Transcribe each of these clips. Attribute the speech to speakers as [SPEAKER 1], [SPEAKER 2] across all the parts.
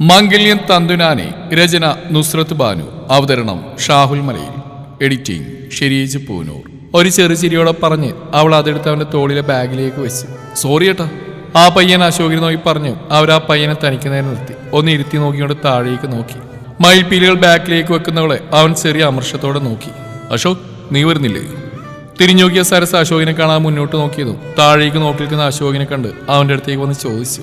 [SPEAKER 1] മംഗല്യൻ തന്തുനാനെ രചന നുസ്രത്ത് ബാനു. അവതരണം ഷാഹുൽ മലയിൽ. എഡിറ്റിംഗ് ഷെരീജ് പൂനൂർ. ഒരു ചെറു ചിരിയോടെ പറഞ്ഞ് അവൾ അതെടുത്ത് അവന്റെ തോളിലെ ബാഗിലേക്ക് വെച്ച്. സോറി ഏട്ടാ. ആ പയ്യൻ അശോകിനെ നോക്കി പറഞ്ഞു. അവർ ആ പയ്യനെ തനിക്ക് നേരെ നിർത്തി. ഒന്ന് ഇരുത്തി നോക്കിയോണ്ട് താഴേക്ക് നോക്കി. മയിൽപ്പീലുകൾ ബാക്കിലേക്ക് വെക്കുന്നവളെ അവൻ ചെറിയ അമർഷത്തോടെ നോക്കി. അശോക് നീ വരുന്നില്ലേ? തിരിഞ്ഞു നോക്കിയ സരസ് അശോകിനെ കാണാൻ മുന്നോട്ട് നോക്കിയതും താഴേക്ക് നോക്കി നിൽക്കുന്ന അശോകിനെ കണ്ട് അവന്റെ അടുത്തേക്ക് വന്ന് ചോദിച്ചു.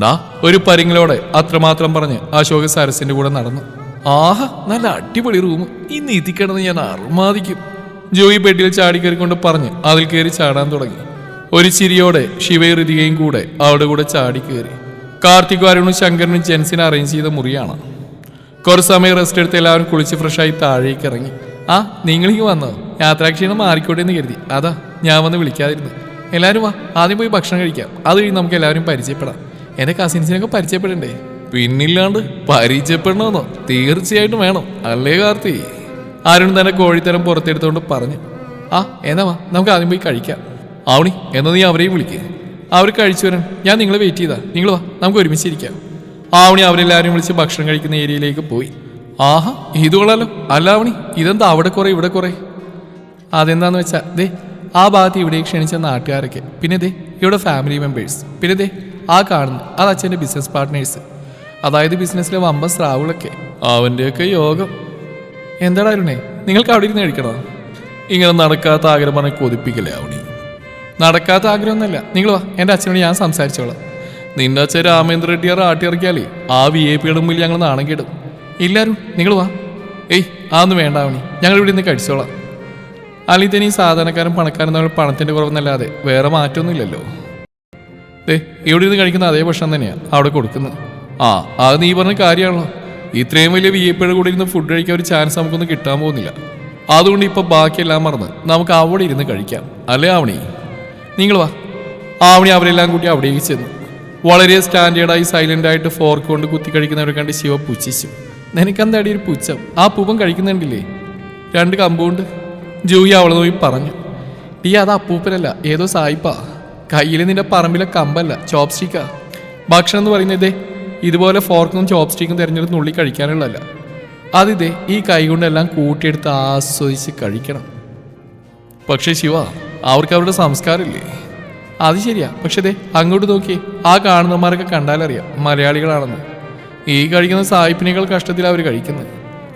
[SPEAKER 1] ഡാ ഒരു പരിങ്ങളോടെ അത്രമാത്രം പറഞ്ഞ് അശോക് സരസിന്റെ കൂടെ നടന്നു. ആഹ നല്ല അടിപൊളി റൂം ഈ നീതി കിടന്ന് ഞാൻ അറുമാദിക്കും. ജോയി പെട്ടിയിൽ ചാടി കയറിക്കൊണ്ട് പറഞ്ഞ് അതിൽ കയറി ചാടാൻ തുടങ്ങി. ഒരു ചിരിയോടെ ശിവയും കൂടെ അവിടെ കൂടെ ചാടി കയറി. കാർത്തിക് അരുണും ശങ്കരനും ജെൻസിനെ അറേഞ്ച് ചെയ്ത മുറിയാണ്. കുറച്ച് സമയം റെസ്റ്റ് എടുത്ത് എല്ലാവരും കുളിച്ച് ഫ്രഷായി താഴേക്ക് ഇറങ്ങി. ആ നിങ്ങളിങ്ങ് വന്നോ? യാത്രാക്ഷീണം മാറിക്കോട്ടെ എന്ന് കരുതി. അതാ ഞാൻ വന്ന് വിളിക്കാതിരുന്നു. എല്ലാവരും വാ ആദ്യം പോയി ഭക്ഷണം കഴിക്കാം. അത് കഴിഞ്ഞ് നമുക്ക് എല്ലാവരും പരിചയപ്പെടാം. എന്റെ കസിൻസിനൊക്കെ പരിചയപ്പെടണ്ടേ? പിന്നില്ലാണ്ട് പരിചയപ്പെടണമെന്നോ തീർച്ചയായിട്ടും വേണം. അല്ലേ കാർത്തി? അരുൺ തന്നെ കോഴിത്തരം പുറത്തെടുത്തുകൊണ്ട് പറഞ്ഞു. ആ എന്നാ വാ നമുക്ക് ആദ്യം പോയി കഴിക്കാം. ആവണി എന്നാ നീ അവരെയും വിളിക്കുക അവർ കഴിച്ചു വരാൻ. ഞാൻ നിങ്ങളെ വെയിറ്റ് ചെയ്താ. നിങ്ങൾ വാ നമുക്ക് ഒരുമിച്ചിരിക്കാം ആവണി അവരെല്ലാവരും വിളിച്ച് ഭക്ഷണം കഴിക്കുന്ന ഏരിയയിലേക്ക് പോയി. ആഹാ ഇത് കൊള്ളാലോ. അല്ല ആവണി ഇതെന്താ അവിടെ കുറെ ഇവിടെ കുറെ? അതെന്താന്ന് വെച്ചാ ദേ ആ ഭാഗത്ത് ഇവിടെ ക്ഷണിച്ച നാട്ടുകാരൊക്കെ. പിന്നെ ദേ ഇവിടെ ഫാമിലി മെമ്പേഴ്സ് പിന്നെ ദേ ആ കാണുന്നു അത് അച്ഛന്റെ ബിസിനസ് പാർട്ട്നേഴ്സ് അതായത് ബിസിനസ്സിലെ വമ്പ സ്രാവുകളൊക്കെ. അവന്റെയൊക്കെ യോഗം. എന്താടാ അരുണേ നിങ്ങൾക്ക് അവിടെ ഇരുന്ന് കഴിക്കണോ? ഇങ്ങനെ നടക്കാത്ത ആഗ്രഹം പറഞ്ഞ് കൊതിപ്പിക്കില്ലേ അവണി നടക്കാത്ത ആഗ്രഹമൊന്നുമല്ല. നിങ്ങൾ വാ എന്റെ അച്ഛനോട് ഞാൻ സംസാരിച്ചോളാം. നിന്റെ അച്ഛൻ രാമേന്ദ്ര റെഡ്ഡിയാർ ആട്ടി ഇറക്കിയാലേ ആ വി ഐ പിയുടെ മുമ്പിൽ ഞങ്ങൾ നാണം കേടും ഇല്ലാരും നിങ്ങൾ വാ. ഏയ് അതൊന്നും വേണ്ട അവണി ഞങ്ങൾ ഇവിടെ നിന്ന് കഴിച്ചോളാം. അല്ലെങ്കിൽ തന്നെ ഈ സാധാരണക്കാരും പണക്കാരും തമ്മിൽ പണത്തിന്റെ കുറവെന്നല്ലാതെ വേറെ മാറ്റമൊന്നുമില്ലല്ലോ. ദേ ഇവിടെ ഇരുന്ന് കഴിക്കുന്ന അതേ ഭക്ഷണം തന്നെയാണ് അവിടെ കൊടുക്കുന്നത്. ആ അത് നീ പറഞ്ഞ കാര്യമാണല്ലോ. ഇത്രയും വലിയ വി ഐ പിയുടെ കൂടെ ഇരുന്ന് ഫുഡ് കഴിക്കാൻ ഒരു ചാൻസ് നമുക്കൊന്നും കിട്ടാൻ പോകുന്നില്ല. അതുകൊണ്ട് ഇപ്പം ബാക്കിയെല്ലാം മറന്ന് നമുക്ക് അവിടെ ഇരുന്ന് കഴിക്കാം. അല്ലേ ആവണി? നിങ്ങൾ വാ. ആവണി അവരെല്ലാം കൂടി അവിടേക്ക് ചെന്നു. വളരെ സ്റ്റാൻഡേർഡായി സൈലന്റ് ആയിട്ട് ഫോർക്ക് കൊണ്ട് കുത്തി കഴിക്കുന്നവരെ കണ്ട് ശിവ പുച്ഛിച്ചു. നിനക്കെന്താടി ഒരു പുച്ഛം? ആ പൂവൻ കഴിക്കുന്നുണ്ടില്ലേ? രണ്ട് കമ്പുണ്ട് ജൂഹി അവളെ നോക്കി പറഞ്ഞു. ടീ അത് അപ്പൂപ്പനല്ല ഏതോ സായിപ്പാ. കയ്യിൽ നിന്റെ പറമ്പിലെ കമ്പല്ല ചോപ്സ്റ്റിക്കാ ഭക്ഷണം എന്ന് പറയുന്നത് ഇതുപോലെ ഫോർക്കും ചോപ്സ്റ്റിക്കും തിരഞ്ഞെടുത്ത് നുള്ളി കഴിക്കാനുള്ളതല്ല. അതിതേ ഈ കൈ കൊണ്ടെല്ലാം കൂട്ടിയെടുത്ത് ആസ്വദിച്ച് കഴിക്കണം. പക്ഷേ ശിവ അവർക്ക് അവരുടെ സംസ്കാരമില്ലേ? അത് ശരിയാ. പക്ഷേ ദേ അങ്ങോട്ട് നോക്കിയേ ആ കാണുന്നമാരൊക്കെ കണ്ടാലറിയാം മലയാളികളാണെന്ന്. ഈ കഴിക്കുന്ന സായിപ്പിനേക്കാൾ കഷ്ടത്തിൽ അവർ കഴിക്കുന്നത്.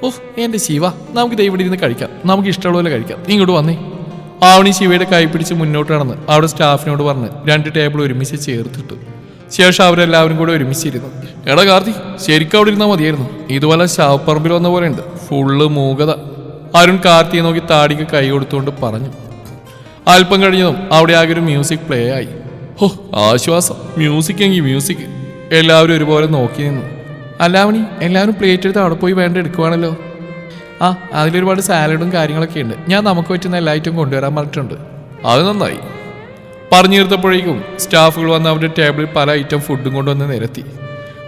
[SPEAKER 1] ഓഹ് എന്റെ ശിവ നമുക്ക് ദേ ഇവിടെ ഇരുന്ന് കഴിക്കാം. നമുക്ക് ഇഷ്ടമുള്ള പോലെ കഴിക്കാം. നീ ഇങ്ങോട്ട് വന്നേ. ആവണി ശിവയുടെ കൈ പിടിച്ച് മുന്നോട്ട് നടന്ന് അവിടെ സ്റ്റാഫിനോട് പറഞ്ഞ് രണ്ട് ടേബിൾ ഒരുമിച്ച് ചേർത്തിട്ടു. ശേഷം അവരെല്ലാവരും കൂടെ ഒരുമിച്ചിരുന്നു. എടാ കാർത്തി ശരിക്കും അവിടെ ഇരുന്നാൽ മതിയായിരുന്നു. ഇതുപോലെ ശവപ്പറമ്പിൽ വന്ന പോലെ ഉണ്ട് ഫുള്ള് മൂകത. അരുൺ കാർത്തിയെ നോക്കി താടിക്ക് കൈ കൊടുത്തുകൊണ്ട് പറഞ്ഞു. അല്പം കഴിഞ്ഞതും അവിടെ ആകെ ഒരു മ്യൂസിക് പ്ലേ ആയി. ഹോ ആശ്വാസം. മ്യൂസിക് എങ്കിൽ മ്യൂസിക്. എല്ലാവരും ഒരുപോലെ നോക്കി നിന്നു. അല്ലാവണി എല്ലാവരും പ്ലേറ്റ് എടുത്ത് അവിടെ പോയി വേണ്ട എടുക്കുവാണല്ലോ. ആ അതിലൊരുപാട് സാലഡും കാര്യങ്ങളൊക്കെ ഉണ്ട് ഞാൻ നമുക്ക് പറ്റുന്ന എല്ലാ ഐറ്റം കൊണ്ടുവരാൻ പറഞ്ഞിട്ടുണ്ട്. അത് നന്നായി. പറഞ്ഞു തീർത്തപ്പോഴേക്കും സ്റ്റാഫുകൾ വന്ന് അവരുടെ ടേബിളിൽ പല ഐറ്റം ഫുഡും കൊണ്ടുവന്ന് നിരത്തി.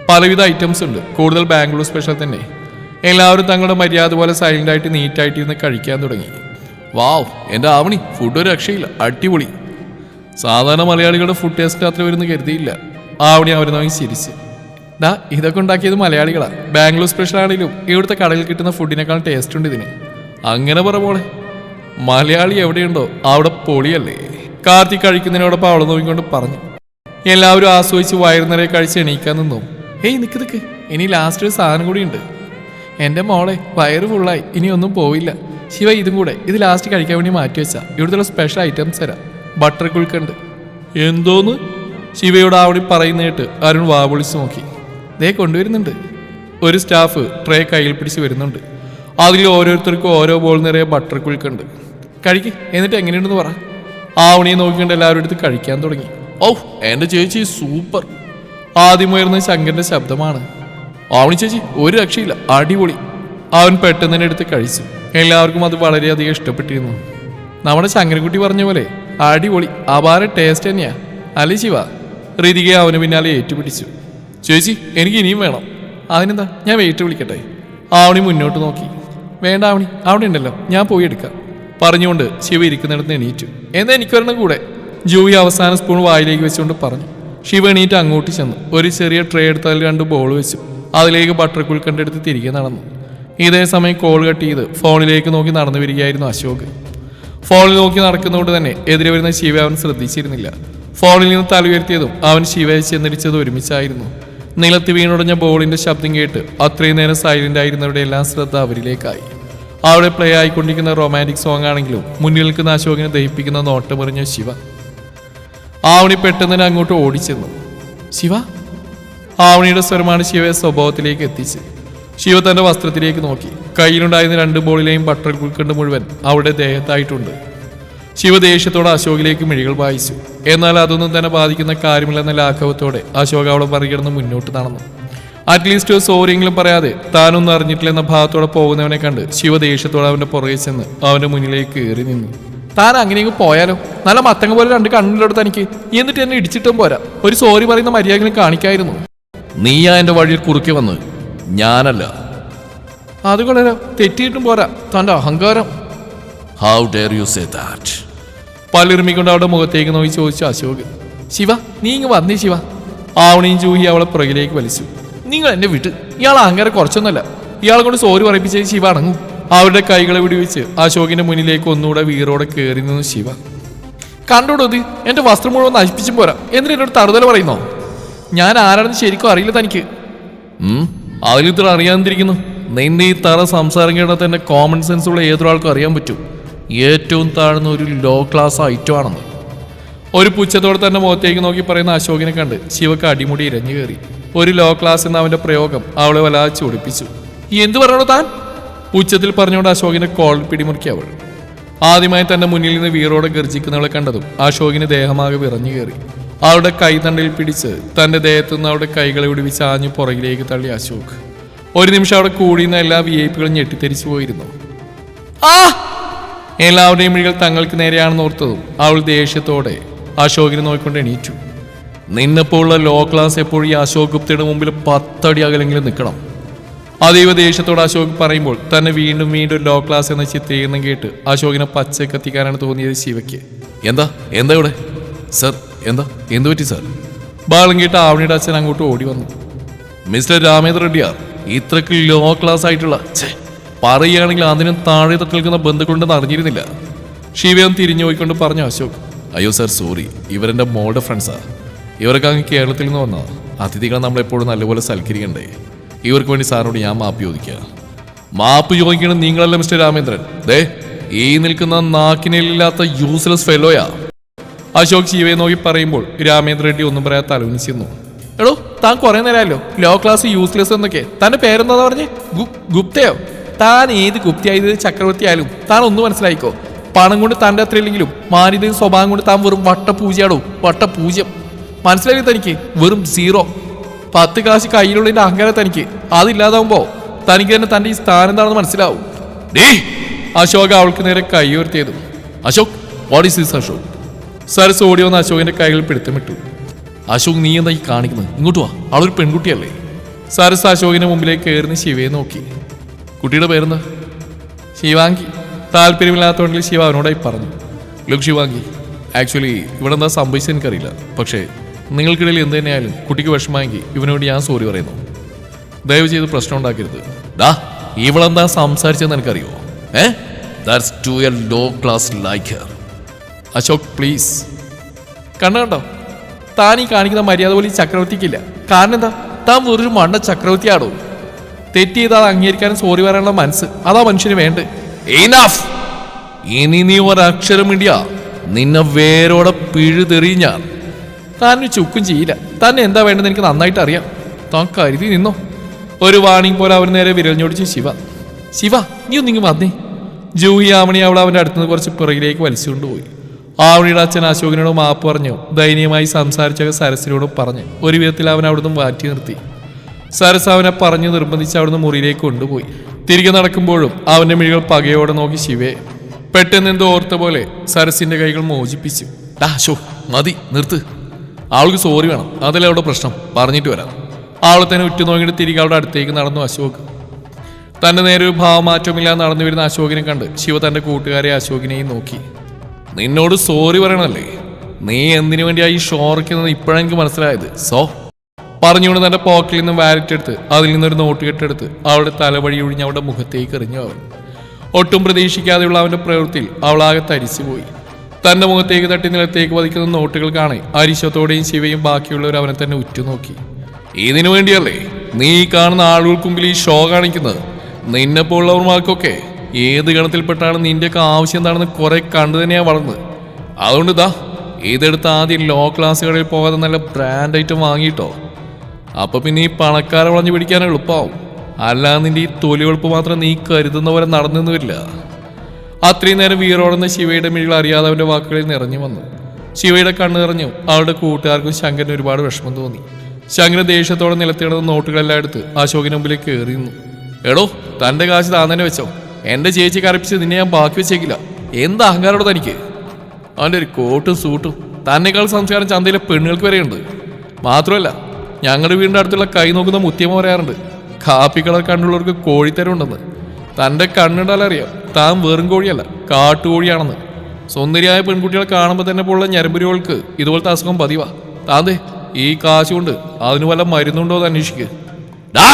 [SPEAKER 1] പലവിധ ഐറ്റംസ് ഉണ്ട്. കൂടുതൽ ബാംഗ്ലൂർ സ്പെഷ്യൽ തന്നെ. എല്ലാവരും തങ്ങളുടെ മര്യാദ പോലെ സൈലന്റായിട്ട് നീറ്റായിട്ട് ഇരുന്ന് കഴിക്കാൻ തുടങ്ങി. വാവ് എന്റെ ആവണി ഫുഡ് ഒരു രക്ഷയില്ല. അടിപൊളി. സാധാരണ മലയാളികളുടെ ഫുഡ് ടേസ്റ്റ് അത്ര വരുന്ന കരുതിയില്ല. ആവണി നോക്കി ചിരിച്ച്. ഡാ ഇതൊക്കെ ഉണ്ടാക്കിയത് മലയാളികളാ. ബാംഗ്ലൂർ സ്പെഷ്യൽ ആണെങ്കിലും ഇവിടുത്തെ കടയിൽ കിട്ടുന്ന ഫുഡിനേക്കാൾ ടേസ്റ്റ് ഉണ്ട് ഇതിന്. അങ്ങനെ പറ മോളെ. മലയാളി എവിടെയുണ്ടോ അവിടെ പൊളിയല്ലേ. കാർത്തിക് കഴിക്കുന്നതിനോടൊപ്പം അവളെ നോക്കിക്കൊണ്ട് പറഞ്ഞു. എല്ലാവരും ആസ്വദിച്ച് വയറു നിറയെ കഴിച്ച് എണീക്കാൻ നിന്നു. ഏയ് നിക്ക് നിക്ക്. ഇനി ലാസ്റ്റ് ഒരു സാധനം കൂടി ഉണ്ട്. എന്റെ മോളെ വയറ് ഫുള്ളായി ഇനി ഒന്നും പോവില്ല. ശിവ ഇതും കൂടെ. ഇത് ലാസ്റ്റ് കഴിക്കാൻ വേണ്ടി മാറ്റി വെച്ചാൽ ഇവിടുത്തെ സ്പെഷ്യൽ ഐറ്റംസ് തരാം. ബട്ടർ കുഴുക്കുണ്ട് എന്തോന്ന്? ശിവയോട് ആവണി പറയുന്ന കേട്ട് അരുൺ വാവൊളിച്ച് നോക്കി. ദേ കൊണ്ടുവരുന്നുണ്ട്. ഒരു സ്റ്റാഫ് ട്രേ കയ്യിൽ പിടിച്ച് വരുന്നുണ്ട്. അതിൽ ഓരോരുത്തർക്കും ഓരോ ബോൾ നിറയെ ബട്ടർ കുഴുക്കുണ്ട് കഴിക്ക് എന്നിട്ട് എങ്ങനെയുണ്ടെന്ന് പറ. ആവണിയെ നോക്കിക്കൊണ്ട് എല്ലാവരും എടുത്ത് കഴിക്കാൻ തുടങ്ങി. ഓ എന്റെ ചേച്ചി സൂപ്പർ. ആദ്യം ഉയർന്ന ശങ്കരന്റെ ശബ്ദമാണ്. ആവണി ചേച്ചി ഒരു രക്ഷയില്ല അടിപൊളി. അവൻ പെട്ടെന്ന് തന്നെ എടുത്ത് കഴിച്ചു. എല്ലാവർക്കും അത് വളരെയധികം ഇഷ്ടപ്പെട്ടിരുന്നു. നമ്മുടെ ശങ്കരൻകുട്ടി പറഞ്ഞ പോലെ അടിപൊളി അപാര ടേസ്റ്റ് തന്നെയാ. അല്ലേ ശിവ? ഋതികയെ അവന് പിന്നാലെ ഏറ്റുപിടിച്ചു. ചേച്ചി എനിക്ക് ഇനിയും വേണം. അതിനെന്താ? ഞാൻ വെയിറ്റ് വിളിക്കട്ടെ. ആവണി മുന്നോട്ട് നോക്കി. വേണ്ട ആവണി അവിടെ ഉണ്ടല്ലോ. ഞാൻ പോയി എടുക്കാം. പറഞ്ഞുകൊണ്ട് ശിവ ഇരിക്കുന്നിടത്ത് എണീറ്റു. എന്നാ എനിക്കൊരെണ്ണം കൂടെ? ജൂവി അവസാന സ്പൂൺ വായിലേക്ക് വെച്ചുകൊണ്ട് പറഞ്ഞു. ശിവ എണീറ്റ് അങ്ങോട്ട് ചെന്നു. ഒരു ചെറിയ ട്രേ എടുത്ത് അതിൽ രണ്ട് ബോൾ വെച്ചു. അതിലേക്ക് ബട്ടർ കുൽക്കണ്ടെടുത്ത് തിരികെ നടന്നു. ഇതേ സമയം കോൾ കട്ട് ചെയ്ത് ഫോണിലേക്ക് നോക്കി നടന്നു വരികയായിരുന്നു അശോക്. ഫോണിൽ നോക്കി നടക്കുന്നതുകൊണ്ട് തന്നെ എതിരെ വരുന്ന ശിവ അവൻ ശ്രദ്ധിച്ചിരുന്നില്ല. ഫോണിൽ നിന്ന് തല ഉയർത്തിയതും അവൻ ശിവയെ ചെന്നിരിച്ചത് ഒരുമിച്ചായിരുന്നു. നിലത്ത് വീണുടഞ്ഞ ബോളിന്റെ ശബ്ദം കേട്ട് അത്രയും നേരം സൈലന്റ് ആയിരുന്നവരുടെ എല്ലാം ശ്രദ്ധ അവരിലേക്കായി. അവിടെ പ്ലേ ആയിക്കൊണ്ടിരിക്കുന്ന റൊമാന്റിക് സോങ് ആണെങ്കിലും മുന്നിൽ നിൽക്കുന്ന അശോകിനെ ദഹിപ്പിക്കുന്ന നോട്ടമെറിഞ്ഞ ശിവ. ആവണി പെട്ടെന്ന് തന്നെ അങ്ങോട്ട് ഓടിച്ചെന്നു. ശിവ? ആവണിയുടെ സ്വരമാണ് ശിവയെ സ്വഭാവത്തിലേക്ക് എത്തിച്ച് ശിവ തന്റെ വസ്ത്രത്തിലേക്ക് നോക്കി. കയ്യിലുണ്ടായിരുന്ന രണ്ട് ബോളിലെയും ബട്ടർ കുൽക്കണ്ട് മുഴുവൻ അവിടെ ദേഹത്തായിട്ടുണ്ട്. ശിവ ദേഷ്യത്തോടെ അശോകിലേക്ക് മിഴികൾ വായിച്ചു എന്നാൽ അതൊന്നും തന്നെ ബാധിക്കുന്ന കാര്യമില്ലെന്ന ലാഘവത്തോടെ അശോക് അവളെ മറികടന്ന് മുന്നോട്ട് നടന്നു. അറ്റ്ലീസ്റ്റ് സോറിയെങ്കിലും പറയാതെ താനൊന്നും അറിഞ്ഞിട്ടില്ല എന്ന ഭാഗത്തോടെ പോകുന്നവനെ കണ്ട് ശിവ ദേഷ്യത്തോടെ അവന്റെ പുറകെ ചെന്ന് അവന്റെ മുന്നിലേക്ക് കയറി നിന്നു. താൻ അങ്ങനെയെങ്കിൽ പോയാലോ? നല്ല മത്തങ്ങ പോലെ രണ്ട് കണ്ണിലെടുത്ത് തനിക്ക് എന്നിട്ട് എന്നെ ഇടിച്ചിട്ടും പോരാ. ഒരു സോറി പറയുന്ന മര്യാദകളും കാണിക്കായിരുന്നു.
[SPEAKER 2] നീയാ എന്റെ വഴിയിൽ കുറുക്കി വന്ന്. ഞാനല്ല.
[SPEAKER 1] അത് കൊള്ളാലോ. തെറ്റിയിട്ടും പോരാ. തന്റെ അഹങ്കാരം.
[SPEAKER 2] How dare you say that
[SPEAKER 1] പല്ലിറുമിക്കൊണ്ട് അവളുടെ മുഖത്തേക്ക് നോക്കി ചോദിച്ചു അശോക് ശിവ നീ ഇങ്ങ് വന്നേ ശിവ. ആവണിയും ജൂഹി അവളെ പുറകിലേക്ക് വലിച്ചു. നിങ്ങൾ എന്നെ വിട്ട്. ഇയാൾ അങ്ങനെ കുറച്ചൊന്നുമല്ല. ഇയാളെ കൊണ്ട് സോറി പറയിപ്പിച്ച ശിവ അടങ്ങും. അവരുടെ കൈകളെ വിടിവെച്ച് അശോകിന്റെ മുന്നിലേക്ക് ഒന്നുകൂടെ വീറോടെ കയറി നിന്നു ശിവ. കണ്ടോടോ ഇത്? എന്റെ വസ്ത്രം മുഴുവൻ നശിപ്പിച്ചും പോരാ. എന്നിട്ട് എന്നോട് തറുതല പറയുന്നോ? ഞാൻ ആരാണെന്ന് ശരിക്കും അറിയില്ല തനിക്ക്.
[SPEAKER 2] അതിലിത്ര അറിയാതിരിക്കുന്നു. നിന്റെ ഈ തറ സംസാരം കേട്ടാൽ തന്നെ കോമൺ സെൻസ് ഉള്ള ഏതൊരാൾക്കും അറിയാൻ പറ്റും. ഏറ്റവും താഴ്ന്ന ഒരു ലോ ക്ലാസ് ഐറ്റം ആണെന്ന്.
[SPEAKER 1] ഒരു പുച്ഛത്തോടെ തന്നെ മുഖത്തേക്ക് നോക്കി പറയുന്ന അശോകിനെ കണ്ട് ശിവക്ക് അടിമുടി ഇരഞ്ഞു കയറി. ഒരു ലോ ക്ലാസ് എന്ന അവന്റെ പ്രയോഗം അവളെ വല്ലാതെ ചൊടിപ്പിച്ചു. എന്ത് പറയണോ താൻ? ഉച്ചത്തിൽ പറഞ്ഞുകൊണ്ട് അശോകിന്റെ കോൾ പിടിമുറുക്കി അവൾ. ആദ്യമായി തന്റെ മുന്നിൽ നിന്ന് വീറോടെ ഗർജിക്കുന്നവളെ കണ്ടതും അശോകിന് ദേഹമാകെ വിറഞ്ഞു കയറി. അവളുടെ കൈതണ്ടിൽ പിടിച്ച് തന്റെ ദേഹത്തു നിന്ന് അവളുടെ കൈകളെ വിടുവിച്ച് ആഞ്ഞു പുറകിലേക്ക് തള്ളി അശോക്. ഒരു നിമിഷം അവിടെ കൂടിയുന്ന എല്ലാ വി ഐ പികളും ഞെട്ടിത്തെരിച്ചു പോയിരുന്നു. ആ! എല്ലാവരുടെയും മിഴികൾ തങ്ങൾക്ക് നേരെയാണെന്ന് ഓർത്തതും അവൾ ദേഷ്യത്തോടെ അശോകിനെ നോക്കിക്കൊണ്ട് എണീറ്റു.
[SPEAKER 2] നിന്നെപ്പോലുള്ള ലോ ക്ലാസ് എപ്പോഴും ഈ അശോക് ഗുപ്തയുടെ മുമ്പിൽ പത്തടി അകലെങ്കിലും നിൽക്കണം.
[SPEAKER 1] അതീവ ദേഷ്യത്തോട് അശോക് പറയുമ്പോൾ തന്നെ വീണ്ടും വീണ്ടും ലോ ക്ലാസ് എന്ന ചിത്രീകരണം കേട്ട് അശോകിനെ പച്ച കത്തിക്കാനാണ് തോന്നിയത് ശിവയ്ക്ക്.
[SPEAKER 2] എന്താ? എന്താ ഇവിടെ? സർ എന്താ? എന്തു പറ്റി സർ?
[SPEAKER 1] ബാളം കേട്ട് ആവണിയുടെ അച്ഛൻ അങ്ങോട്ട് ഓടി വന്നു.
[SPEAKER 2] മിസ്റ്റർ രാമേന്ദ്ര റെഡ്ഡിയാർ ഇത്രക്ക് ലോ ക്ലാസ് ആയിട്ടുള്ള പറയുകയാണെങ്കിൽ അതിനും താഴെ തൊട്ട് നിൽക്കുന്ന ബന്ധുക്കളുണ്ടെന്ന് അറിഞ്ഞിരുന്നില്ല.
[SPEAKER 1] ശിവയും തിരിഞ്ഞു പോയിക്കൊണ്ട് പറഞ്ഞു അശോക്
[SPEAKER 2] അയ്യോ സാർ സോറി. ഇവരെന്റെ മോളുടെ ഫ്രണ്ട്സാ. ഇവരൊക്കെ അങ്ങ് കേരളത്തിൽ നിന്ന് വന്നോ അതിഥികളെ നമ്മളെപ്പോഴും നല്ലപോലെ സൽക്കരിക്കണ്ടേ? ഇവർക്ക് വേണ്ടി സാറിനോട് ഞാൻ മാപ്പ് ചോദിക്കുക മാപ്പ് ചോദിക്കണം നിങ്ങളല്ല മിസ്റ്റർ രാമേന്ദ്രൻ? ദേ ഈ നിൽക്കുന്ന നാക്കിനില്ലാത്ത യൂസ്ലെസ് ഫെലോയാ
[SPEAKER 1] അശോക് ശിവയെ നോക്കി പറയുമ്പോൾ രാമേന്ദ്ര റെഡ്ഡി ഒന്നും പറയാതെ തലവിനിച്ചിരുന്നു എടോ താൻ കുറെ നേരമല്ലോ ലോ ക്ലാസ് യൂസ്ലെസ് എന്നൊക്കെ. തന്റെ പേരെന്താ പറഞ്ഞേ? ഗുപ്തയോ? താൻ ഏത് ഗുപ്തിയായത് ചക്രവർത്തി ആയാലും താൻ ഒന്ന് മനസ്സിലായിക്കോ? പണം കൊണ്ട് തന്റെ അത്ര ഇല്ലെങ്കിലും മാന്യതയും സ്വഭാവം കൊണ്ട് താൻ വെറും വട്ടപൂജയാടോ? വട്ടപൂജ്യം. മനസ്സിലായി തനിക്ക്? വെറും സീറോ. പത്ത് കാശ് കയ്യിലുള്ളതിന്റെ അഹങ്കാരം തനിക്ക്. അതില്ലാതാവുമ്പോ തനിക്ക് തന്നെ തന്റെ ഈ സ്ഥാനം എന്താണെന്ന് മനസ്സിലാവും.
[SPEAKER 2] ഡേ
[SPEAKER 1] അശോക് അവൾക്ക് നേരെ കൈ ഉയർത്തിയതും.
[SPEAKER 2] Ashok what is Ashok?
[SPEAKER 1] Saras ഓടി വന്ന് അശോകിന്റെ കൈകൾ പിടുത്തമിട്ടു.
[SPEAKER 2] അശോക് നീ എന്താ ഈ കാണിക്കുന്നത്? ഇങ്ങോട്ട് വാ. അവളൊരു പെൺകുട്ടിയല്ലേ?
[SPEAKER 1] സരസ് അശോകിന്റെ മുമ്പിലേക്ക് കയറുന്ന ശിവയെ നോക്കി.
[SPEAKER 2] കുട്ടിയുടെ പേരെന്താ?
[SPEAKER 1] ശിവാങ്കി. താല്പര്യമില്ലാത്തതുകൊണ്ടിൽ ശിവ അവനോടായി പറഞ്ഞു.
[SPEAKER 2] ലുക്ക് ശിവാങ്കി ആക്ച്വലി ഇവിടെ എന്താ സംഭവിച്ചത് എനിക്കറിയില്ല. പക്ഷേ നിങ്ങൾക്കിടയിൽ എന്ത് തന്നെയായാലും കുട്ടിക്ക് വിഷമമെങ്കിൽ ഇവനോട് ഞാൻ സോറി പറയുന്നു. ദയവ് ചെയ്ത് പ്രശ്നം ഉണ്ടാക്കരുത്. ദാ ഇവളെന്താ സംസാരിച്ചതെന്ന് എനിക്കറിയോ? ഏ? That's too a low class like
[SPEAKER 1] Ashok please കണ്ടോ കണ്ടോ? താൻ ഈ കാണിക്കുന്ന മര്യാദ പോലും ഈ ചക്രവർത്തിക്കില്ല. കാരണം എന്താ? താൻ വെറൊരു മണ്ണ ചക്രവർത്തിയാടോ തെറ്റ് അത് അംഗീകരിക്കാനും സോറി പറയാനുള്ള മനസ്സ്. അതാ മനുഷ്യന് വേണ്ട
[SPEAKER 2] ഇനഫ് ഇനി നീ ഒരക്ഷരം ഇടിയ നിന്നെ വേരോടെ പിഴുതെറി ഞാൻ.
[SPEAKER 1] താൻ ചുക്കും ചെയ്യില്ല. തന്നെ എന്താ വേണ്ടതെന്ന് എനിക്ക് നന്നായിട്ട് അറിയാം. താൻ കരുതി നിന്നോ? ഒരു വാണിംഗ് പോലെ അവൻ നേരെ വിരൽ വിരഞ്ഞോടിച്ച് ശിവ. ശിവ നീ ഒന്നിങ്ങ് വന്നേ. ജൂഹി ആമണി അവൾ അവന്റെ അടുത്തുനിന്ന് കുറച്ച് പിറകിലേക്ക് വലിച്ചുകൊണ്ടുപോയി. ആവണിയുടെ അച്ഛൻ അശോകനോട് മാപ്പ് പറഞ്ഞു ദയനീയമായി സംസാരിച്ച സരസിനോടും പറഞ്ഞു. ഒരു വിധത്തിൽ അവൻ അവിടുന്ന് മാറ്റി നിർത്തി. സരസ് അവനെ പറഞ്ഞു നിർബന്ധിച്ച് അവിടുന്ന് മുറിയിലേക്ക് കൊണ്ടുപോയി. തിരികെ നടക്കുമ്പോഴും അവന്റെ മിഴികൾ പകയോടെ നോക്കി ശിവയെ പെട്ടെന്ന് എന്തോ ഓർത്ത പോലെ സരസിന്റെ കൈകൾ മോചിപ്പിച്ചു.
[SPEAKER 2] ഡാ ഷോ മതി നിർത്ത്. ആൾക്ക് സോറി വേണം. അതല്ലേ അവിടെ പ്രശ്നം. പറഞ്ഞിട്ട് വരാം.
[SPEAKER 1] ആളെ തന്നെ ഉറ്റുനോക്കിയിട്ട് തിരികെ അവിടെ അടുത്തേക്ക് നടന്നു അശോക്. തന്റെ നേരെ ഒരു ഭാവമാറ്റമില്ലാതെ നടന്നു വരുന്ന അശോകിനെ കണ്ട് ശിവ തന്റെ കൂട്ടുകാരെ അശോകിനെയും നോക്കി.
[SPEAKER 2] നിന്നോട് സോറി പറയണല്ലേ നീ എന്തിനു വേണ്ടിയായി ഈ ഷോർക്കുന്നത് ഇപ്പോഴെനിക്ക് മനസ്സിലായത്? സോ
[SPEAKER 1] പറഞ്ഞുകൊണ്ട് തന്റെ പോക്കറ്റിൽ നിന്ന് വാലറ്റ് എടുത്ത് അതിൽ നിന്നൊരു നോട്ട് കെട്ടെടുത്ത് അവളുടെ തലവഴി ഒഴിഞ്ഞ് അവളുടെ മുഖത്തേക്ക് എറിഞ്ഞു അവൻ ഒട്ടും പ്രതീക്ഷിക്കാതെയുള്ള അവന്റെ പ്രവൃത്തിയിൽ അവളാകെ തരിച്ചുപോയി. തന്റെ മുഖത്തേക്ക് തട്ടി നിലത്തേക്ക് വധിക്കുന്ന നോട്ടുകൾ കാണെ അരിശത്തോടെയും ശിവയും ബാക്കിയുള്ളവർ അവനെ തന്നെ ഉറ്റുനോക്കി. ഇതിനു വേണ്ടിയല്ലേ നീ കാണുന്ന ആളുകൾക്ക് മുമ്പിൽ ഈ ഷോ കാണിക്കുന്നത്? നിന്നെ പോലുള്ളവർമാർക്കൊക്കെ ഏത് ഗണത്തിൽപ്പെട്ടാണ് നിന്റെയൊക്കെ ആവശ്യം എന്താണെന്ന് കുറെ കണ്ടു തന്നെയാ വളർന്നത് അതുകൊണ്ട് ഇതാ ഇതെടുത്ത് ആദ്യം ലോ ക്ലാസ്സുകളിൽ പോകാതെ നല്ല ബ്രാൻഡ് ഐറ്റം വാങ്ങിയിട്ടോ? അപ്പൊ പിന്നെ ഈ പണക്കാരെ വളഞ്ഞു പിടിക്കാൻ എളുപ്പമാവും അല്ലാതെ നിന്റെ ഈ തൊലി എളുപ്പ് മാത്രം നീ കരുതുന്ന പോലെ നടന്നു വരില്ല. അത്രയും നേരം വീറോടുന്ന ശിവയുടെ മിഴികൾ അറിയാതെ അവന്റെ വാക്കുകളിൽ നിറഞ്ഞു വന്നു. ശിവയുടെ കണ്ണ് നിറഞ്ഞു. അവളുടെ കൂട്ടുകാർക്കും ശങ്കരന് ഒരുപാട് വിഷമം തോന്നി. ശങ്കരൻ ദേഷ്യത്തോടെ നിലത്തിടുന്ന നോട്ടുകളെല്ലാം എടുത്ത് അശോകിന് മുമ്പിലേക്ക് കയറി നിന്നു. എടോ തന്റെ കാശ് താൻ തന്നെ വെച്ചോ. എന്റെ ചേച്ചി കറപ്പിച്ച് നിന്നെ ഞാൻ ബാക്കി വെച്ചേക്കില്ല. എന്ത് അഹങ്കാരോട് തനിക്ക്? അവന്റെ ഒരു കോട്ടും സൂട്ടും തന്നെക്കാൾ സംസ്കാരം ചന്തയിലെ പെണ്ണുങ്ങൾക്ക് വരെയുണ്ട്. മാത്രമല്ല ഞങ്ങളുടെ വീടിന്റെ അടുത്തുള്ള കൈ നോക്കുന്ന മുത്തിയമ്മ പറയാറുണ്ട് കാപ്പി കളർ കണ്ണുള്ളവർക്ക് കോഴിത്തരം ഉണ്ടെന്ന് തന്റെ കണ്ണിടാലറിയാം താൻ വെറും കോഴിയല്ല കാട്ടുകോഴിയാണെന്ന്. സുന്ദരിയായ പെൺകുട്ടികളെ കാണുമ്പോൾ തന്നെ പോലുള്ള ഞരമ്പുരികൾക്ക് ഇതുപോലത്തെ അസുഖം പതിവാ. താതെ ഈ കാശ് കൊണ്ട് അതിന് വല്ല മരുന്നുണ്ടോ എന്ന് അന്വേഷിക്കുക ഡാ!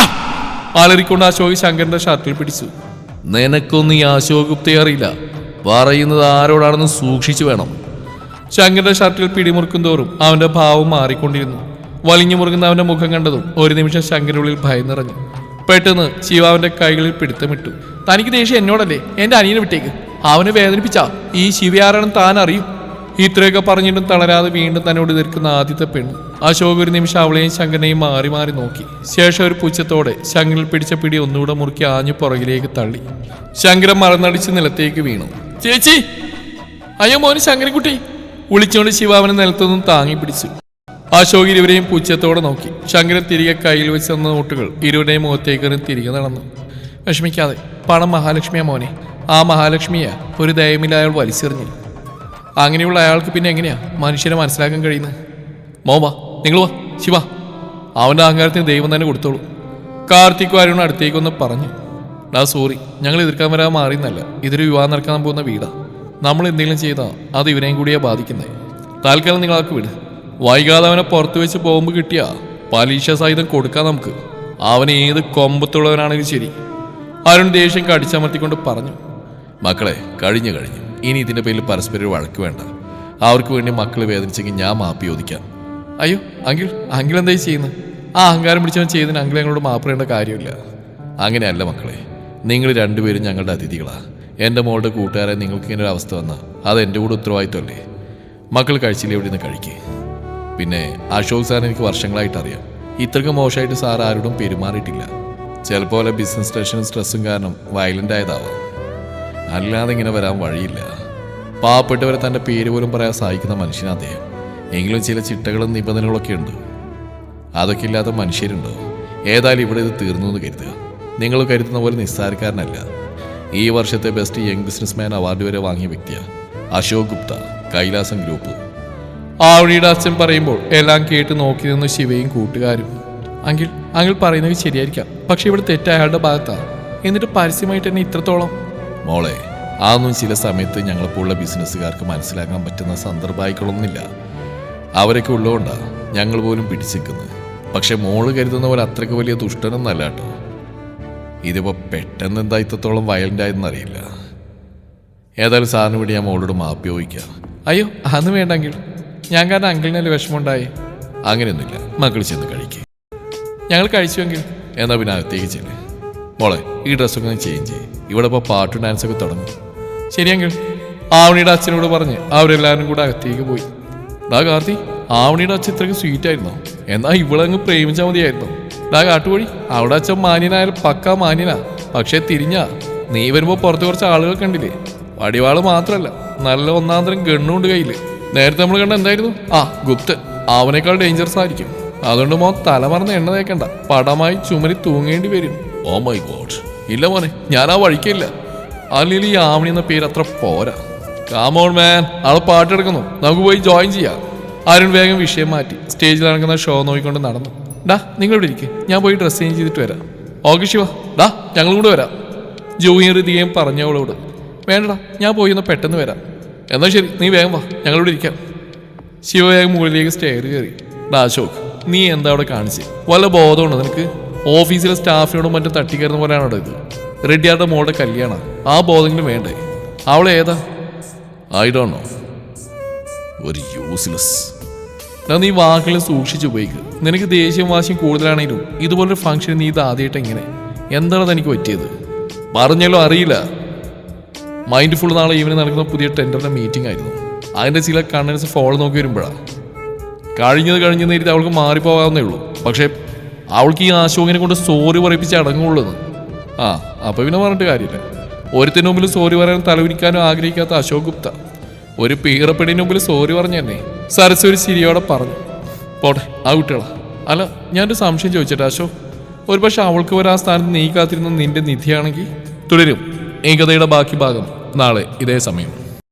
[SPEAKER 1] അലറിക്കൊണ്ട് അശോക് ശങ്കരന്റെ ഷർട്ടിൽ പിടിച്ചു. നിനക്കൊന്നും ഈ അശോക് ഗുപ്തയെ അറിയില്ല. പറയുന്നത് ആരോടാണെന്ന് സൂക്ഷിച്ചു വേണം. ശങ്കരന്റെ ഷർട്ടിൽ പിടിമുറുക്കും തോറും അവന്റെ ഭാവം മാറിക്കൊണ്ടിരുന്നു. വലിഞ്ഞു മുറുകുന്ന അവന്റെ മുഖം കണ്ടതും ഒരു നിമിഷം ശങ്കരുള്ളിൽ ഭയം നിറഞ്ഞു. പെട്ടെന്ന് ശിവ അവന്റെ കൈകളിൽ പിടുത്തമിട്ടു. തനിക്ക് ദേഷ്യം എന്നോടല്ലേ? എന്റെ അനിയനെ വിട്ടേക്ക്. അവനെ വേദനിപ്പിച്ചാ. ഈ ശിവയാരാണെന്ന് താൻ അറിയും. ഇത്രയൊക്കെ പറഞ്ഞിട്ടും തളരാതെ വീണ്ടും തന്നോട് എതിർക്കുന്ന ആദ്യത്തെ പെണ്ണ്. അശോക് ഒരു നിമിഷം അവളെയും ശങ്കരനെയും മാറി മാറി നോക്കി. ശേഷം ഒരു പുച്ഛത്തോടെ ശങ്കരിൽ പിടിച്ച പിടി ഒന്നുകൂടെ മുറുക്കി ആഞ്ഞു പുറകിലേക്ക് തള്ളി. ശങ്കരൻ മറന്നടിച്ച് നിലത്തേക്ക് വീണു. ചേച്ചി! അയ്യോ മോന് ശങ്കരൻകുട്ടി വിളിച്ചുകൊണ്ട് ശിവ അവനെ നിലത്തുനിന്നും താങ്ങി പിടിച്ചു. അശോക് ഇരുവരെയും പൂച്ചത്തോടെ നോക്കി. ശങ്കരൻ തിരികെ കയ്യിൽ വെച്ച് തന്ന നോട്ടുകൾ ഇരുവരുടെയും മുഖത്തേക്ക് തിരികെ നടന്നു. വിഷമിക്കാതെ പണം മഹാലക്ഷ്മിയാ മോനെ. ആ മഹാലക്ഷ്മിയെ ഒരു ദയമില്ല അയാൾ വലിച്ചെറിഞ്ഞു. അങ്ങനെയുള്ള അയാൾക്ക് പിന്നെ എങ്ങനെയാ? മനുഷ്യനെ മനസ്സിലാക്കാൻ കഴിയുന്നത്? മോ വാ നിങ്ങൾ വാ ശിവ. അവന്റെ അഹങ്കാരത്തിന് ദൈവം തന്നെ കൊടുത്തോളൂ. കാർത്തിക് അരുൺ അടുത്തേക്കൊന്ന് പറഞ്ഞു. ഡാ സോറി ഞങ്ങൾ എതിർക്കാൻ വരാൻ മാറിയെന്നല്ല. ഇതൊരു വിവാഹം നടക്കാൻ പോകുന്ന വീടാണ് നമ്മൾ എന്തെങ്കിലും ചെയ്താൽ അത് ഇവരെയും കൂടിയാണ് ബാധിക്കുന്നത് താൽക്കാലം നിങ്ങളാക്ക് വിട്. വൈകാതെ അവനെ പുറത്തു വെച്ച് പോകുമ്പോൾ കിട്ടിയ പലിശ സഹിതം കൊടുക്കാം നമുക്ക്. അവൻ ഏത് കൊമ്പത്തുള്ളവനാണെങ്കിലും ശരി. അരുൺ ദേഷ്യം കടിച്ചമർത്തിക്കൊണ്ട് പറഞ്ഞു മക്കളെ കഴിഞ്ഞു കഴിഞ്ഞു. ഇനി ഇതിന്റെ പേരിൽ പരസ്പരം വഴക്ക് വേണ്ട. അവർക്ക് വേണ്ടി മക്കൾ വേദനിച്ചെങ്കിൽ ഞാൻ മാപ്പ് ചോദിക്കാം. അയ്യോ അങ്കിൾ അങ്കിൾ എന്തായി ചെയ്യുന്നത് ആ അഹങ്കാരം പിടിച്ചവൻ ചെയ്തതിന് അങ്കിൾ ഞങ്ങളോട് മാപ്പ് പറയേണ്ട കാര്യമില്ല. അങ്ങനെയല്ല മക്കളെ നിങ്ങൾ രണ്ടുപേരും ഞങ്ങളുടെ അതിഥികളാണ് എന്റെ മോളുടെ കൂട്ടുകാരെ നിങ്ങൾക്ക് ഇങ്ങനെ ഒരു അവസ്ഥ വന്നാൽ അത് എന്റെ കൂടെ ഉത്തരവാദിത്വമല്ലേ? മക്കൾ കഴിച്ചില്ല ഇവിടെ നിന്ന് കഴിക്കേ. പിന്നെ അശോക് സാർ എനിക്ക് വർഷങ്ങളായിട്ട് അറിയാം. ഇത്രയ്ക്ക് മോശമായിട്ട് സാർ ആരോടും പെരുമാറിയിട്ടില്ല. ചിലപ്പോൾ ബിസിനസ് ടെൻഷനും സ്ട്രെസ്സും കാരണം വയലന്റ് ആയതാവാം. അല്ലാതെ ഇങ്ങനെ വരാൻ വഴിയില്ല. പാവപ്പെട്ടവരെ തന്റെ പേര് പോലും പറയാൻ സഹായിക്കുന്ന മനുഷ്യനാ അദ്ദേഹം. എങ്കിലും ചില ചിട്ടകളും നിബന്ധനകളൊക്കെ ഉണ്ട്. അതൊക്കെ ഇല്ലാത്ത മനുഷ്യരുണ്ടോ? ഏതായാലും ഇവിടെ ഇത് തീർന്നു എന്ന് കരുതുക. നിങ്ങൾ കരുതുന്ന പോലെ നിസ്സാരക്കാരനല്ല. ഈ വർഷത്തെ ബെസ്റ്റ് യങ് ബിസിനസ്മാൻ അവാർഡ് വരെ വാങ്ങിയ വ്യക്തിയാണ് അശോക് ഗുപ്ത കൈലാസം ഗ്രൂപ്പ്. ആവണിയുടെ അച്ഛൻ പറയുമ്പോൾ എല്ലാം കേട്ട് നോക്കി നിന്നു ശിവയും കൂട്ടുകാരും. അങ്കിൾ അങ്കിൾ പറയുന്നത് ശരിയായിരിക്കാം. പക്ഷെ ഇവിടെ തെറ്റ് അയാളുടെ ഭാഗത്താ. എന്നിട്ട് പരസ്യമായിട്ട് തന്നെ ഇത്രത്തോളം? മോളെ അതൊന്നും ചില സമയത്ത് ഞങ്ങളെപ്പോലുള്ള ബിസിനസ്സുകാർക്ക് മനസ്സിലാക്കാൻ പറ്റുന്ന സന്ദർഭമായിക്കൊള്ളൊന്നുമില്ല അവരൊക്കെ ഉള്ളതുകൊണ്ടാ ഞങ്ങൾ പോലും പിടിച്ചിരിക്കുന്നത് പക്ഷെ മോൾ കരുതുന്ന പോലെ അത്രയ്ക്ക് വലിയ ദുഷ്ടനൊന്നല്ല കേട്ടോ. ഇതിപ്പോ പെട്ടെന്ന് എന്താ ഇത്രത്തോളം വയലന്റ് ആയെന്നറിയില്ല ഏതായാലും സാറിന് വേണ്ടി ഞാൻ മോളോട് മാപ്പി ചോദിക്കാം. അയ്യോ അന്ന് വേണ്ടെങ്കിൽ ഞാൻ കാരണം അങ്കിളിനല്ലേ വിഷമമുണ്ടായി. അങ്ങനെയൊന്നുമില്ല. മക്കൾ ചെന്ന് കഴിക്കേ. ഞങ്ങൾ കഴിച്ചുവെങ്കിൽ? എന്നാ പിന്നെ അകത്തേക്ക് ചെല്ലേ. മോളെ ഈ ഡ്രസ്സൊക്കെ ഒന്ന് ചേഞ്ച് ചെയ്യും. ഇവിടെ ഇപ്പോൾ പാട്ടും ഡാൻസൊക്കെ തുടങ്ങും. ശരിയെങ്കിൽ ആവണിയുടെ അച്ഛനോട് പറഞ്ഞ് അവരെല്ലാവരും കൂടെ അകത്തേക്ക് പോയി. ഡാ കാർത്തി ആവണിയുടെ അച്ഛൻ ഇത്രയ്ക്ക് സ്വീറ്റ് ആയിരുന്നോ? ഇവിടെ അങ്ങ് പ്രേമിച്ചാൽ മതിയായിരുന്നു? ഡാ കാട്ടുപോഴി അവിടെ അച്ഛൻ മാന്യനായാലും പക്ക മാന്യനാ. പക്ഷേ തിരിഞ്ഞാ നീ വരുമ്പോൾ പുറത്ത് കുറച്ച് ആളുകൾ കണ്ടില്ലേ? വടിവാൾ മാത്രമല്ല നല്ല ഒന്നാന്തരം ഗണ്ണുണ്ട് കയ്യിൽ. നേരത്തെ നമ്മൾ കണ്ട എന്തായിരുന്നു? ആ ഗുപ്തൻ അവനേക്കാൾ ഡേഞ്ചറസ് ആയിരിക്കും. അതുകൊണ്ട് മോൻ തലമറന്ന് എണ്ണ തേക്കണ്ട. പടമായി ചുമരി തൂങ്ങേണ്ടി വരും. ഓ മൈ ഗോഡ് ഇല്ല മോനെ ഞാൻ ആ വഴിക്കില്ല അല്ലെങ്കിൽ ഈ ആവണി എന്ന പേര് അത്ര പോരാ. കാമോൺ മാൻ ആൾ പാട്ടെടുക്കുന്നു നമുക്ക് പോയി ജോയിൻ ചെയ്യാം. അരുൺ വേഗം വിഷയം മാറ്റി. സ്റ്റേജിൽ നടക്കുന്ന ഷോ നോക്കിക്കൊണ്ട് നടന്നു. ഡാ നിങ്ങൾ ഇവിടെ ഇരിക്കും. ഞാൻ പോയി ഡ്രസ് ചേഞ്ച് ചെയ്തിട്ട് വരാം. ഓക്കെ ശിവ. ഡാ ഞങ്ങളും കൂടെ വരാം. ജൂനിയർ ദിയേം പറഞ്ഞവളോട്. വേണ്ടടാ ഞാൻ പോയി ഒന്ന് പെട്ടെന്ന് വരാം. എന്നാൽ ശരി നീ വേഗം വാ. ഞങ്ങളിവിടെ ഇരിക്കാം. ശിവവേഗം മുകളിലേക്ക് സ്റ്റെയർ കയറി. ഡാ അശോക്
[SPEAKER 2] നീ എന്താ അവിടെ കാണിച്ച്? വല്ല ബോധമുണ്ടോ നിനക്ക്? ഓഫീസിലെ സ്റ്റാഫിനോടും മറ്റും തട്ടിക്കയറുന്ന പോലെയാണോ ഇത്? റെഡ്ഡിയാരുടെ മോളുടെ കല്യാണം. ആ ബോധെങ്കിലും വേണ്ടേ? അവളെ ഏതാ? ഐ ഡോണ്ട് നോ ഒരു യൂസ്ലെസ് ഞാൻ നീ വാക്കുകൾ സൂക്ഷിച്ചു ഉപയോഗിക്കുക നിനക്ക് ദേഷ്യം വാശിയും കൂടുതലാണെങ്കിലും ഇതുപോലൊരു ഫംഗ്ഷൻ നീ ഇത് ആദ്യമായിട്ട് എങ്ങനെ എന്താണ് തനിക്ക് പറ്റിയത്? പറഞ്ഞല്ലോ അറിയില്ല. മൈൻഡ് ഫുൾ നാളെ ഈവനിങ് നടക്കുന്ന പുതിയ ടെൻഡറിന്റെ മീറ്റിംഗ് ആയിരുന്നു. അതിന്റെ ചില കണ്ണൻസ് ഫോളോ നോക്കി വരുമ്പോഴാണ് കഴിഞ്ഞത് കഴിഞ്ഞെന്ന് നേരിട്ട് അവൾക്ക് മാറിപ്പോകാവുന്നേ ഉള്ളൂ. പക്ഷേ അവൾക്ക് ഈ അശോകിനെ കൊണ്ട് സോറി പറയിപ്പിച്ച് അടങ്ങുള്ളൂ ആ അപ്പോൾ പിന്നെ പറഞ്ഞിട്ട് കാര്യമില്ല. ഒരുത്തിന് മുമ്പിൽ സോറി പറയാൻ തലവിരിക്കാനും ആഗ്രഹിക്കാത്ത അശോക് ഗുപ്ത. ഒരു പീറപ്പെടിന് മുമ്പിൽ സോറി പറഞ്ഞു തന്നെ സരസ്വരി ചിരിയോടെ പറഞ്ഞു. പോട്ടെ ആ കുട്ടികളാ. അല്ല ഞാനൊരു സംശയം ചോദിച്ചിട്ട് അശോക് ഒരു പക്ഷെ അവൾക്ക് വരെ ആ സ്ഥാനത്ത് നീ കാത്തിരുന്ന നിന്റെ നിധിയാണെങ്കിൽ? തുടരും. ഈ കഥയുടെ ബാക്കി ഭാഗം. നാളെ ഇതേ സമയം.